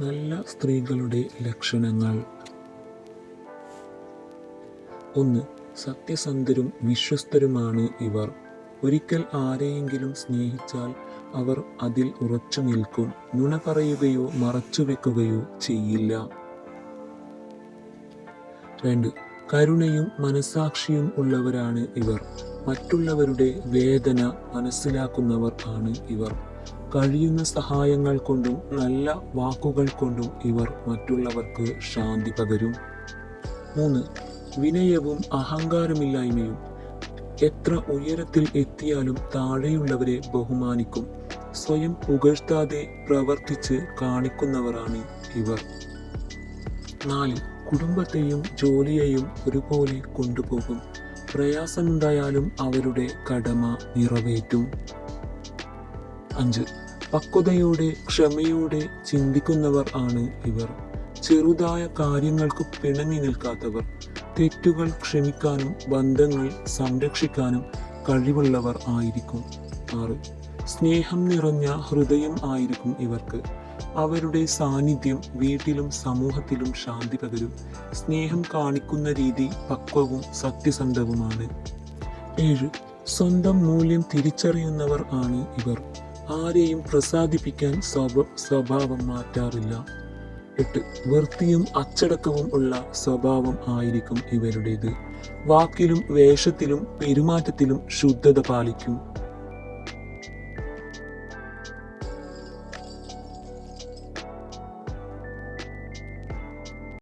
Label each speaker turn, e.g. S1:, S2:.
S1: നല്ല സ്ത്രീകളുടെ ലക്ഷണങ്ങൾ. ഒന്ന് സത്യസന്ധരും വിശ്വസ്തരുമാണ് ഇവർ. ഒരിക്കൽ ആരെയെങ്കിലും സ്നേഹിച്ചാൽ അവർ അതിൽ ഉറച്ചു നിൽക്കും. നുണ പറയുകയോ മറച്ചുവെക്കുകയോ ചെയ്യില്ല. രണ്ട് കരുണയും മനസാക്ഷിയും ഉള്ളവരാണ് ഇവർ. മറ്റുള്ളവരുടെ വേദന മനസ്സിലാക്കുന്നവർ ആണ് ഇവർ. കഴിയുന്ന സഹായങ്ങൾ കൊണ്ടും നല്ല വാക്കുകൾ കൊണ്ടും ഇവർ മറ്റുള്ളവർക്ക് ശാന്തി പകരും. മൂന്ന് വിനയവും അഹങ്കാരമില്ലായ്മയും. എത്ര ഉയരത്തിൽ എത്തിയാലും താഴെയുള്ളവരെ ബഹുമാനിക്കും. സ്വയം പുകഴ്ത്താതെ പ്രവർത്തിച്ച് കാണിക്കുന്നവരാണ് ഇവർ. നാല് കുടുംബത്തെയും ജോലിയെയും ഒരുപോലെ കൊണ്ടുപോകും. പ്രയാസമുണ്ടായാലും അവരുടെ കടമ നിറവേറ്റും. അഞ്ച്. പക്വതയോടെ ക്ഷമയോടെ ചിന്തിക്കുന്നവർ ആണ് ഇവർ. ചെറുതായ കാര്യങ്ങൾക്ക് പിണങ്ങി നിൽക്കാത്തവർ. തെറ്റുകൾ ക്ഷമിക്കാനും ബന്ധങ്ങൾ സംരക്ഷിക്കാനും കഴിവുള്ളവർ ആയിരിക്കും. ആറ്. സ്നേഹം നിറഞ്ഞ ഹൃദയം ആയിരിക്കും ഇവർക്ക്. അവരുടെ സാന്നിധ്യം വീട്ടിലും സമൂഹത്തിലും ശാന്തി പകരും. സ്നേഹം കാണിക്കുന്ന രീതി പക്വവും സത്യസന്ധവുമാണ്. ഏഴ്. സ്വന്തം മൂല്യം തിരിച്ചറിയുന്നവർ ആണ് ഇവർ. ആരെയും പ്രസാദിപ്പിക്കാൻ സ്വഭ സ്വഭാവം മാറ്റാറില്ല. എട്ട്. വൃത്തിയും അച്ചടക്കവും ഉള്ള സ്വഭാവം ആയിരിക്കും ഇവരുടേത്. വാക്കിലും വേഷത്തിലും പെരുമാറ്റത്തിലും ശുദ്ധത പാലിക്കും.